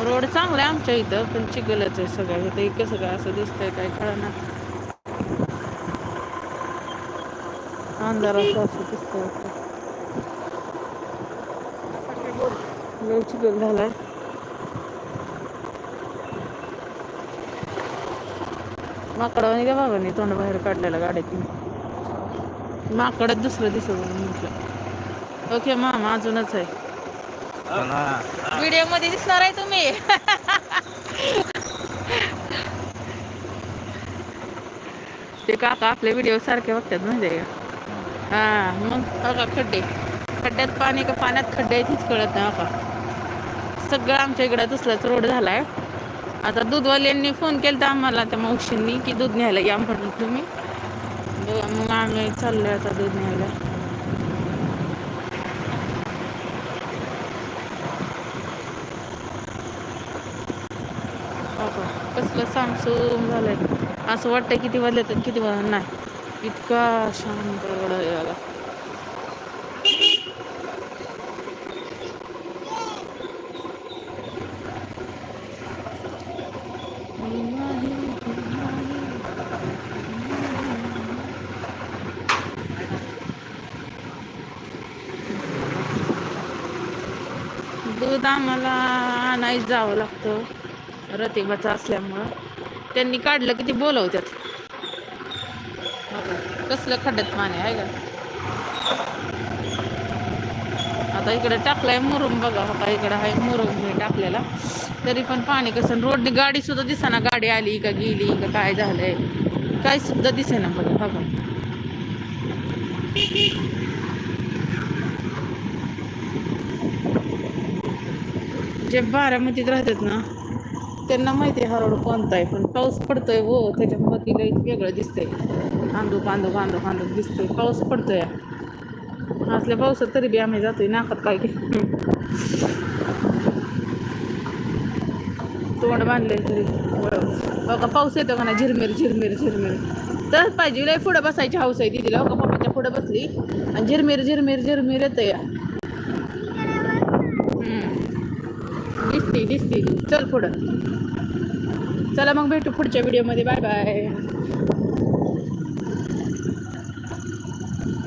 Road चांगला आहे आमच्या इथं पण चिखलच आहे सगळं. इथं इतकं सगळं असं दिसतंय काय कळना. अंधार असं दिसतंय चिखल झालाय. माकडावानी का बाबांनी तोंड बाहेर काढलेलं गाडीतून? माकडच दुसरं दिसत म्हटलं. ओके मामा अजूनच आहे. व्हिडिओमध्ये दिसणार आहे तुम्ही. ते काका आपले व्हिडिओ सारखे बघतात म्हणजे. हा मग का खड्डे. खड्ड्यात पाणी का पाण्यात खड्डे आहेत हेच कळत नाही का सगळं आमच्या इकडं दुसराच रोड झालाय. आता दूधवाल्यांनी फोन केला आम्हाला त्या मावशींनी की दूध न्यायला या म्हणून तुम्ही. बघा, मग आम्ही चाललोय आता दूध न्यायला. कसलं सामसूम झालंय. असं वाटतंय किती वाजले तर किती वाज नाही. इतका शांत याला दूध आम्हाला नाही जावं लागतं. रतिबाचा असल्यामुळं त्यांनी काढलं की ते बोलवतात कसलं खड्ड्यात पाणी आहे का? आता इकडे टाकलाय मुरुम बघा आता इकडे आहे मुरुम टाकलेला. तरी पण पाणी कसं रोड गाडी सुद्धा दिसेना गाडी आली का गेली का काय झालंय. काय सुद्धा दिसेना बघा बघा. जे बारामतीत राहतात ना त्यांना माहिती आहे हा रोड कोणता आहे पण पाऊस पडतोय हो त्याच्यामुळे तिला एक वेगळं दिसतंय. कांदो कांदो कांदो कांदो दिसतोय. पाऊस पडतोय. असल्या पावसात तरी बी आम्ही जातोय नाकात काय तोंड बांधले तरी. बघा पाऊस येतो का ना झिरमिर झिरमिर झिरमिर. तर पाहिजे लय पुढं बसायची हाऊस आहे तिला बघा पप्पाच्या पुढं बसली. आणि झिरमिर झिरमिर झिरमिर येतं या दिसते दिसते. चल पुढं. चला मग भेटू पुढच्या व्हिडिओमध्ये बाय बाय